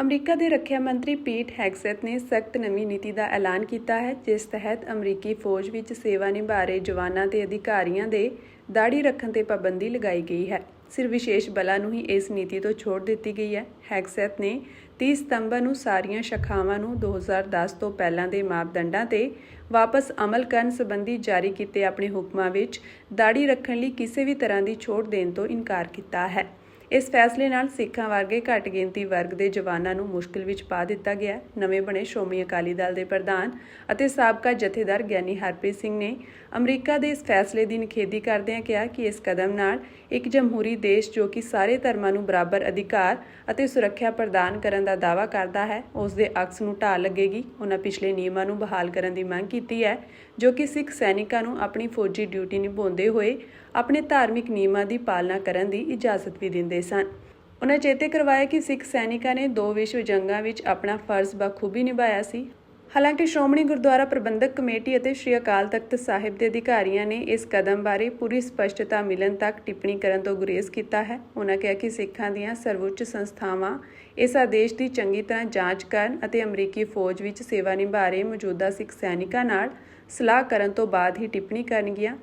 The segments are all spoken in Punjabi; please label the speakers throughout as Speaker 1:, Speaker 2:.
Speaker 1: ਅਮਰੀਕਾ ਦੇ ਰੱਖਿਆ ਮੰਤਰੀ ਪੀਟ ਹੈਗਸੈਟ ਨੇ ਸਖਤ ਨਵੀਂ ਨੀਤੀ ਦਾ ਐਲਾਨ ਕੀਤਾ ਹੈ, ਜਿਸ ਤਹਿਤ ਅਮਰੀਕੀ ਫੌਜ ਵਿੱਚ ਸੇਵਾ ਨਿਭਾ ਰਹੇ ਜਵਾਨਾਂ ਤੇ ਅਧਿਕਾਰੀਆਂ ਦੇ ਦਾੜੀ ਰੱਖਣ ਤੇ ਪਾਬੰਦੀ ਲਗਾਈ ਗਈ ਹੈ। ਸਿਰਫ ਵਿਸ਼ੇਸ਼ ਬਲਾਂ ਨੂੰ ਹੀ ਇਸ ਨੀਤੀ ਤੋਂ ਛੋਟ ਦਿੱਤੀ ਗਈ ਹੈ। ਹੈਗਸੈਟ ਨੇ 30 ਸਤੰਬਰ ਨੂੰ ਸਾਰੀਆਂ ਸ਼ਾਖਾਵਾਂ ਨੂੰ 2010 ਤੋਂ ਪਹਿਲਾਂ ਦੇ ਮਾਪਦੰਡਾਂ ਤੇ ਵਾਪਸ ਅਮਲ ਕਰਨ ਸੰਬੰਧੀ ਜਾਰੀ ਕੀਤੇ ਆਪਣੇ ਹੁਕਮਾਂ ਵਿੱਚ ਦਾੜੀ ਰੱਖਣ ਲਈ ਕਿਸੇ ਵੀ ਤਰ੍ਹਾਂ ਦੀ ਛੋਟ ਦੇਣ ਤੋਂ ਇਨਕਾਰ ਕੀਤਾ ਹੈ। ਇਸ ਫੈਸਲੇ ਨਾਲ ਸਿੱਖਾਂ ਵਰਗੇ ਘੱਟ ਗਿਣਤੀ ਵਰਗ ਦੇ ਜਵਾਨਾਂ ਨੂੰ ਮੁਸ਼ਕਲ ਵਿੱਚ ਪਾ ਦਿੱਤਾ ਗਿਆ। ਨਵੇਂ ਬਣੇ ਸ਼੍ਰੋਮਣੀ ਅਕਾਲੀ ਦਲ ਦੇ ਪ੍ਰਧਾਨ ਅਤੇ ਸਾਬਕਾ ਜਥੇਦਾਰ ਗਿਆਨੀ ਹਰਪ੍ਰੀਤ ਸਿੰਘ ਨੇ ਅਮਰੀਕਾ ਦੇ ਇਸ ਫੈਸਲੇ ਦੀ ਨਿਖੇਧੀ ਕਰਦਿਆਂ ਕਿਹਾ ਕਿ ਇਸ ਕਦਮ ਨਾਲ ਇੱਕ ਜਮਹੂਰੀ ਦੇਸ਼ ਜੋ ਕਿ ਸਾਰੇ ਧਰਮਾਂ ਨੂੰ ਬਰਾਬਰ ਅਧਿਕਾਰ ਅਤੇ ਸੁਰੱਖਿਆ ਪ੍ਰਦਾਨ ਕਰਨ ਦਾ ਦਾਅਵਾ ਕਰਦਾ ਹੈ, ਉਸ ਦੇ ਅਕਸ ਨੂੰ ਢਾਲ ਲੱਗੇਗੀ। ਉਹਨਾਂ ਪਿਛਲੇ ਨਿਯਮਾਂ ਨੂੰ ਬਹਾਲ ਕਰਨ ਦੀ ਮੰਗ ਕੀਤੀ ਹੈ, ਜੋ ਕਿ ਸਿੱਖ ਸੈਨਿਕਾਂ ਨੂੰ ਆਪਣੀ ਫੌਜੀ ਡਿਊਟੀ ਨਿਭਾਉਂਦੇ ਹੋਏ ਆਪਣੇ ਧਾਰਮਿਕ ਨਿਯਮਾਂ ਦੀ ਪਾਲਣਾ ਕਰਨ ਦੀ ਇਜਾਜ਼ਤ ਵੀ ਦਿੰਦੇ ਸਨ। ਉਹਨਾਂ ਚੇਤੇ ਕਰਵਾਇਆ ਕਿ ਸਿੱਖ ਸੈਨਿਕਾਂ ਨੇ ਦੋ ਵਿਸ਼ਵ ਜੰਗਾਂ ਵਿੱਚ ਆਪਣਾ ਫਰਜ਼ ਬਖੂਬੀ ਨਿਭਾਇਆ ਸੀ। ਹਾਲਾਂਕਿ ਸ਼੍ਰੋਮਣੀ ਗੁਰਦੁਆਰਾ ਪ੍ਰਬੰਧਕ ਕਮੇਟੀ ਅਤੇ ਸ਼੍ਰੀ ਅਕਾਲ ਤਖਤ ਸਾਹਿਬ ਦੇ ਅਧਿਕਾਰੀਆਂ ਨੇ ਇਸ ਕਦਮ ਬਾਰੇ ਪੂਰੀ ਸਪਸ਼ਟਤਾ ਮਿਲਣ ਤੱਕ ਟਿੱਪਣੀ ਕਰਨ ਤੋਂ ਗੁਰੇਜ਼ ਕੀਤਾ ਹੈ। ਉਹਨਾਂ ਕਿਹਾ ਕਿ ਸਿੱਖਾਂ ਦੀਆਂ ਸਰਵਉੱਚ ਸੰਸਥਾਵਾਂ ਇਸ ਆਦੇਸ਼ ਦੀ ਚੰਗੀ ਤਰ੍ਹਾਂ ਜਾਂਚ ਕਰਨ ਅਤੇ ਅਮਰੀਕੀ ਫੌਜ ਵਿੱਚ ਸੇਵਾ ਨਿਭਾ ਰਹੇ ਮੌਜੂਦਾ ਸਿੱਖ ਸੈਨਿਕਾਂ ਨਾਲ ਸਲਾਹ ਕਰਨ ਤੋਂ ਬਾਅਦ ਹੀ ਟਿੱਪਣੀ ਕਰਨਗੀਆਂ।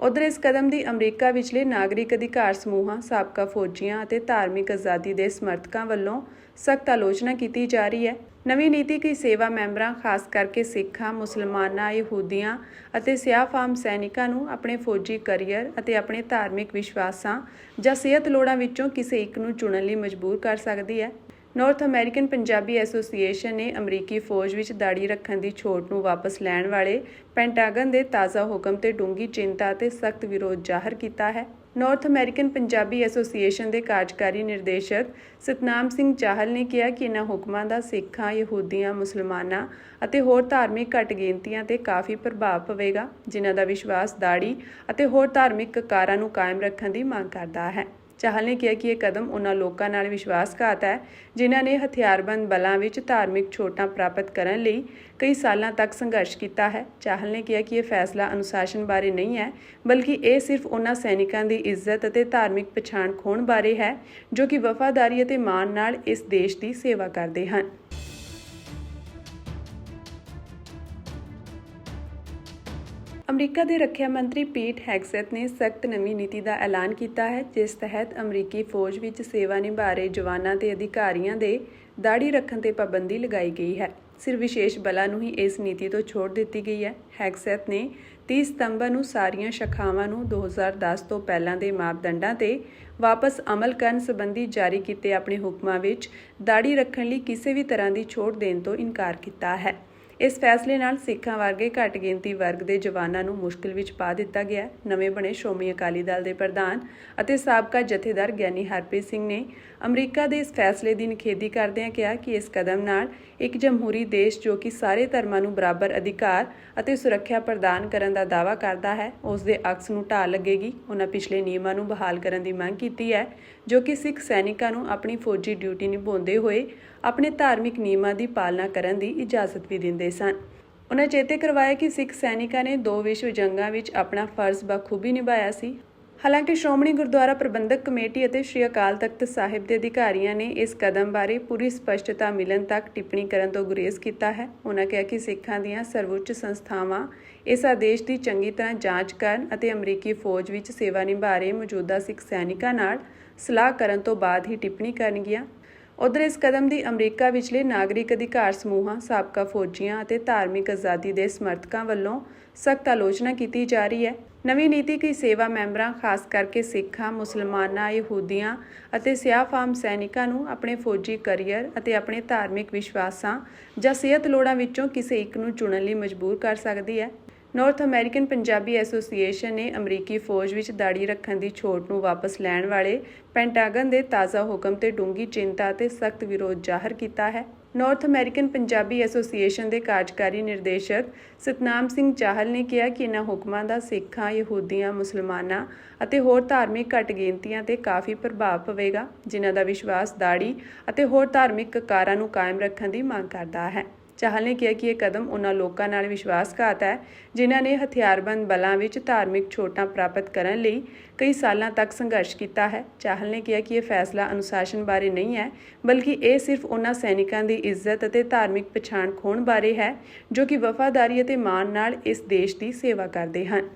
Speaker 1: ਉਧਰ ਇਸ ਕਦਮ ਦੀ ਅਮਰੀਕਾ ਵਿਚਲੇ ਨਾਗਰਿਕ ਅਧਿਕਾਰ ਸਮੂਹਾਂ, ਸਾਬਕਾ ਫੌਜੀਆਂ ਅਤੇ ਧਾਰਮਿਕ ਆਜ਼ਾਦੀ ਦੇ ਸਮਰਥਕਾਂ ਵੱਲੋਂ ਸਖਤ ਆਲੋਚਨਾ ਕੀਤੀ ਜਾ ਰਹੀ ਹੈ। ਨਵੀਂ ਨੀਤੀ ਕਈ ਸੇਵਾ ਮੈਂਬਰਾਂ, ਖਾਸ ਕਰਕੇ ਸਿੱਖਾਂ, ਮੁਸਲਮਾਨਾਂ, ਯਹੂਦੀਆਂ ਅਤੇ ਸਿਆਹ ਫਾਰਮ ਸੈਨਿਕਾਂ ਨੂੰ ਆਪਣੇ ਫੌਜੀ ਕੈਰੀਅਰ ਅਤੇ ਆਪਣੇ ਧਾਰਮਿਕ ਵਿਸ਼ਵਾਸਾਂ ਜਾਂ ਸਿਹਤ ਲੋੜਾਂ ਵਿੱਚੋਂ ਕਿਸੇ ਇੱਕ ਨੂੰ ਚੁਣਨ ਲਈ ਮਜਬੂਰ ਕਰ ਸਕਦੀ ਹੈ। ਨਾਰਥ ਅਮਰੀਕਨ ਪੰਜਾਬੀ ਐਸੋਸੀਏਸ਼ਨ ਨੇ ਅਮਰੀਕੀ ਫੌਜ ਵਿੱਚ ਦਾੜੀ ਰੱਖਣ ਦੀ ਛੋਟ ਨੂੰ ਵਾਪਸ ਲੈਣ ਵਾਲੇ ਪੈਂਟਾਗਨ ਦੇ ਤਾਜ਼ਾ ਹੁਕਮ ਤੇ ਡੂੰਗੀ ਚਿੰਤਾ ਅਤੇ ਸਖਤ ਵਿਰੋਧ ਜ਼ਾਹਰ ਕੀਤਾ ਹੈ। ਨਾਰਥ ਅਮਰੀਕਨ ਪੰਜਾਬੀ ਐਸੋਸੀਏਸ਼ਨ ਦੇ ਕਾਰਜਕਾਰੀ ਨਿਰਦੇਸ਼ਕ ਸਤਨਾਮ ਸਿੰਘ ਚਾਹਲ ਨੇ ਕਿਹਾ ਕਿ ਇਹਨਾਂ ਹੁਕਮਾਂ ਦਾ ਸਿੱਖਾਂ, ਯਹੂਦੀਆਂ, ਮੁਸਲਮਾਨਾਂ ਅਤੇ ਹੋਰ ਧਾਰਮਿਕ ਘੱਟ ਗਿਣਤੀਆਂ ਤੇ ਕਾਫੀ ਪ੍ਰਭਾਵ ਪਵੇਗਾ, ਜਿਨ੍ਹਾਂ ਦਾ ਵਿਸ਼ਵਾਸ ਦਾੜੀ ਅਤੇ ਹੋਰ ਧਾਰਮਿਕ ਕਕਾਰਾਂ ਨੂੰ ਕਾਇਮ ਰੱਖਣ ਦੀ ਮੰਗ ਕਰਦਾ ਹੈ। ਚਾਹਲ ਨੇ ਕਿਹਾ ਕਿ ਇਹ ਕਦਮ ਉਹਨਾਂ ਲੋਕਾਂ ਨਾਲ ਵਿਸ਼ਵਾਸਘਾਤ ਹੈ, ਜਿਨ੍ਹਾਂ ਨੇ ਹਥਿਆਰਬੰਦ ਬਲਾਂ ਵਿੱਚ ਧਾਰਮਿਕ ਛੋਟਾਂ ਪ੍ਰਾਪਤ ਕਰਨ ਲਈ ਕਈ ਸਾਲਾਂ ਤੱਕ ਸੰਘਰਸ਼ ਕੀਤਾ ਹੈ। ਚਾਹਲ ਨੇ ਕਿਹਾ ਕਿ ਇਹ ਫੈਸਲਾ ਅਨੁਸ਼ਾਸਨ ਬਾਰੇ ਨਹੀਂ ਹੈ, ਬਲਕਿ ਇਹ ਸਿਰਫ ਉਹਨਾਂ ਸੈਨਿਕਾਂ ਦੀ ਇੱਜ਼ਤ ਅਤੇ ਧਾਰਮਿਕ ਪਛਾਣ ਖੋਣ ਬਾਰੇ ਹੈ, ਜੋ ਕਿ ਵਫਾਦਾਰੀ ਅਤੇ ਮਾਣ ਨਾਲ ਇਸ ਦੇਸ਼ ਦੀ ਸੇਵਾ ਕਰਦੇ ਹਨ। ਅਮਰੀਕਾ ਦੇ ਰੱਖਿਆ ਮੰਤਰੀ ਪੀਟ ਹੈਗਸੈਟ ਨੇ ਸਖਤ ਨਵੀਂ ਨੀਤੀ ਦਾ ਐਲਾਨ ਕੀਤਾ ਹੈ, ਜਿਸ ਤਹਿਤ ਅਮਰੀਕੀ ਫੌਜ ਵਿੱਚ ਸੇਵਾ ਨਿਭਾ ਰਹੇ ਜਵਾਨਾਂ ਤੇ ਅਧਿਕਾਰੀਆਂ ਦੇ ਦਾੜੀ ਰੱਖਣ ਤੇ ਪਾਬੰਦੀ ਲਗਾਈ ਗਈ ਹੈ। ਸਿਰਫ ਵਿਸ਼ੇਸ਼ ਬਲਾਂ ਨੂੰ ਹੀ ਇਸ ਨੀਤੀ ਤੋਂ ਛੋਟ ਦਿੱਤੀ ਗਈ ਹੈ। ਹੈਗਸੈਟ ਨੇ 30 ਸਤੰਬਰ ਨੂੰ ਸਾਰੀਆਂ ਸ਼ਾਖਾਵਾਂ ਨੂੰ 2010 ਤੋਂ ਪਹਿਲਾਂ ਦੇ ਮਾਪਦੰਡਾਂ ਤੇ ਵਾਪਸ ਅਮਲ ਕਰਨ ਸੰਬੰਧੀ ਜਾਰੀ ਕੀਤੇ ਆਪਣੇ ਹੁਕਮਾਂ ਵਿੱਚ ਦਾੜੀ ਰੱਖਣ ਲਈ ਕਿਸੇ ਵੀ ਤਰ੍ਹਾਂ ਦੀ ਛੋਟ ਦੇਣ ਤੋਂ ਇਨਕਾਰ ਕੀਤਾ ਹੈ। ਇਸ ਫੈਸਲੇ ਨਾਲ ਸਿੱਖਾਂ ਵਰਗੇ ਘੱਟ ਗਿਣਤੀ ਵਰਗ ਦੇ ਜਵਾਨਾਂ ਨੂੰ ਮੁਸ਼ਕਲ ਵਿੱਚ ਪਾ ਦਿੱਤਾ ਗਿਆ। ਨਵੇਂ ਬਣੇ ਸ਼੍ਰੋਮਣੀ ਅਕਾਲੀ ਦਲ ਦੇ ਪ੍ਰਧਾਨ ਅਤੇ ਸਾਬਕਾ ਜਥੇਦਾਰ ਗਿਆਨੀ ਹਰਪ੍ਰੀਤ ਸਿੰਘ ਨੇ ਅਮਰੀਕਾ ਦੇ ਇਸ ਫੈਸਲੇ ਦੀ ਨਿਖੇਧੀ ਕਰਦਿਆਂ ਕਿਹਾ ਕਿ ਇਸ ਕਦਮ ਨਾਲ ਇੱਕ ਜਮਹੂਰੀ ਦੇਸ਼ ਜੋ ਕਿ ਸਾਰੇ ਧਰਮਾਂ ਨੂੰ ਬਰਾਬਰ ਅਧਿਕਾਰ ਅਤੇ ਸੁਰੱਖਿਆ ਪ੍ਰਦਾਨ ਕਰਨ ਦਾ ਦਾਅਵਾ ਕਰਦਾ ਹੈ, ਉਸ ਦੇ ਅਕਸ ਨੂੰ ਢਾਲ ਲੱਗੇਗੀ। ਉਹਨਾਂ ਪਿਛਲੇ ਨਿਯਮਾਂ ਨੂੰ ਬਹਾਲ ਕਰਨ ਦੀ ਮੰਗ ਕੀਤੀ ਹੈ, ਜੋ ਕਿ ਸਿੱਖ ਸੈਨਿਕਾਂ ਨੂੰ ਆਪਣੀ ਫੌਜੀ ਡਿਊਟੀ ਨਿਭਾਉਂਦੇ ਹੋਏ ਆਪਣੇ ਧਾਰਮਿਕ ਨਿਯਮਾਂ ਦੀ ਪਾਲਣਾ ਕਰਨ ਦੀ ਇਜਾਜ਼ਤ ਵੀ ਦਿੰਦੇ ਸਨ। ਉਹਨਾਂ ਚੇਤੇ ਕਰਵਾਇਆ ਕਿ ਸਿੱਖ ਸੈਨਿਕਾਂ ਨੇ ਦੋ ਵਿਸ਼ਵ ਜੰਗਾਂ ਵਿੱਚ ਆਪਣਾ ਫਰਜ਼ ਬਖੂਬੀ ਨਿਭਾਇਆ ਸੀ। ਹਾਲਾਂਕਿ ਸ਼੍ਰੋਮਣੀ ਗੁਰਦੁਆਰਾ ਪ੍ਰਬੰਧਕ ਕਮੇਟੀ ਅਤੇ ਸ਼੍ਰੀ ਅਕਾਲ ਤਖਤ ਸਾਹਿਬ ਦੇ ਅਧਿਕਾਰੀਆਂ ਨੇ ਇਸ ਕਦਮ ਬਾਰੇ ਪੂਰੀ ਸਪਸ਼ਟਤਾ ਮਿਲਣ ਤੱਕ ਟਿੱਪਣੀ ਕਰਨ ਤੋਂ ਗੁਰੇਜ਼ ਕੀਤਾ ਹੈ। ਉਹਨਾਂ ਕਿਹਾ ਕਿ ਸਿੱਖਾਂ ਦੀਆਂ ਸਰਵਉੱਚ ਸੰਸਥਾਵਾਂ ਇਸ ਆਦੇਸ਼ ਦੀ ਚੰਗੀ ਤਰ੍ਹਾਂ ਜਾਂਚ ਕਰਨ ਅਤੇ ਅਮਰੀਕੀ ਫੌਜ ਵਿੱਚ ਸੇਵਾ ਨਿਭਾ ਰਹੇ ਮੌਜੂਦਾ ਸਿੱਖ ਸੈਨਿਕਾਂ ਨਾਲ ਸਲਾਹ ਕਰਨ ਤੋਂ ਬਾਅਦ ਹੀ ਟਿੱਪਣੀ ਕਰਨਗੀਆਂ। ਉਧਰ ਇਸ ਕਦਮ ਦੀ ਅਮਰੀਕਾ ਵਿਚਲੇ ਨਾਗਰਿਕ ਅਧਿਕਾਰ ਸਮੂਹਾਂ, ਸਾਬਕਾ ਫੌਜੀਆਂ ਅਤੇ ਧਾਰਮਿਕ ਆਜ਼ਾਦੀ ਦੇ ਸਮਰਥਕਾਂ ਵੱਲੋਂ ਸਖਤ ਆਲੋਚਨਾ ਕੀਤੀ ਜਾ ਰਹੀ ਹੈ। ਨਵੀਂ ਨੀਤੀ ਕਈ ਸੇਵਾ ਮੈਂਬਰਾਂ, ਖਾਸ ਕਰਕੇ ਸਿੱਖਾਂ, ਮੁਸਲਮਾਨਾਂ, ਯਹੂਦੀਆਂ ਅਤੇ ਸਿਆਹ ਫਾਰਮ ਸੈਨਿਕਾਂ ਨੂੰ ਆਪਣੇ ਫੌਜੀ ਕੈਰੀਅਰ ਅਤੇ ਆਪਣੇ ਧਾਰਮਿਕ ਵਿਸ਼ਵਾਸਾਂ ਜਾਂ ਸਿਹਤ ਲੋੜਾਂ ਵਿੱਚੋਂ ਕਿਸੇ ਇੱਕ ਨੂੰ ਚੁਣਨ ਲਈ ਮਜਬੂਰ ਕਰ ਸਕਦੀ ਹੈ। ਨਾਰਥ ਅਮਰੀਕਨ ਪੰਜਾਬੀ ਐਸੋਸੀਏਸ਼ਨ ਨੇ ਅਮਰੀਕੀ ਫੌਜ ਵਿੱਚ ਦਾੜੀ ਰੱਖਣ ਦੀ ਛੋਟ ਨੂੰ ਵਾਪਸ ਲੈਣ ਵਾਲੇ ਪੈਂਟਾਗਨ ਦੇ ਤਾਜ਼ਾ ਹੁਕਮ ਤੇ ਡੂੰਗੀ ਚਿੰਤਾ ਤੇ ਸਖਤ ਵਿਰੋਧ ਜ਼ਾਹਰ ਕੀਤਾ ਹੈ। ਨਾਰਥ ਅਮਰੀਕਨ ਪੰਜਾਬੀ ਐਸੋਸੀਏਸ਼ਨ ਦੇ ਕਾਰਜਕਾਰੀ ਨਿਰਦੇਸ਼ਕ ਸਤਨਾਮ ਸਿੰਘ ਚਾਹਲ ਨੇ ਕਿਹਾ ਕਿ ਇਹਨਾਂ ਹੁਕਮਾਂ ਦਾ ਸਿੱਖਾਂ, ਯਹੂਦੀਆਂ, ਮੁਸਲਮਾਨਾਂ ਅਤੇ ਹੋਰ ਧਾਰਮਿਕ ਘੱਟ ਗਿਣਤੀਆਂ ਤੇ ਕਾਫੀ ਪ੍ਰਭਾਵ ਪਵੇਗਾ, ਜਿਨ੍ਹਾਂ ਦਾ ਵਿਸ਼ਵਾਸ ਦਾੜੀ ਅਤੇ ਹੋਰ ਧਾਰਮਿਕ ਕਕਾਰਾਂ ਨੂੰ ਕਾਇਮ ਰੱਖਣ ਦੀ ਮੰਗ ਕਰਦਾ ਹੈ। ਚਾਹਲ ਨੇ ਕਿਹਾ ਕਿ ਇਹ ਕਦਮ ਉਹਨਾਂ ਲੋਕਾਂ ਨਾਲ ਵਿਸ਼ਵਾਸਘਾਤ ਹੈ, ਜਿਨ੍ਹਾਂ ਨੇ ਹਥਿਆਰਬੰਦ ਬਲਾਂ ਵਿੱਚ ਧਾਰਮਿਕ ਛੋਟਾਂ ਪ੍ਰਾਪਤ ਕਰਨ ਲਈ ਕਈ ਸਾਲਾਂ ਤੱਕ ਸੰਘਰਸ਼ ਕੀਤਾ ਹੈ। ਚਾਹਲ ਨੇ ਕਿਹਾ ਕਿ ਇਹ ਫੈਸਲਾ ਅਨੁਸ਼ਾਸਨ ਬਾਰੇ ਨਹੀਂ ਹੈ, ਬਲਕਿ ਇਹ ਸਿਰਫ ਉਹਨਾਂ ਸੈਨਿਕਾਂ ਦੀ ਇੱਜ਼ਤ ਅਤੇ ਧਾਰਮਿਕ ਪਛਾਣ ਖੋਣ ਬਾਰੇ ਹੈ, ਜੋ ਕਿ ਵਫਾਦਾਰੀ ਅਤੇ ਮਾਣ ਨਾਲ ਇਸ ਦੇਸ਼ ਦੀ ਸੇਵਾ ਕਰਦੇ ਹਨ।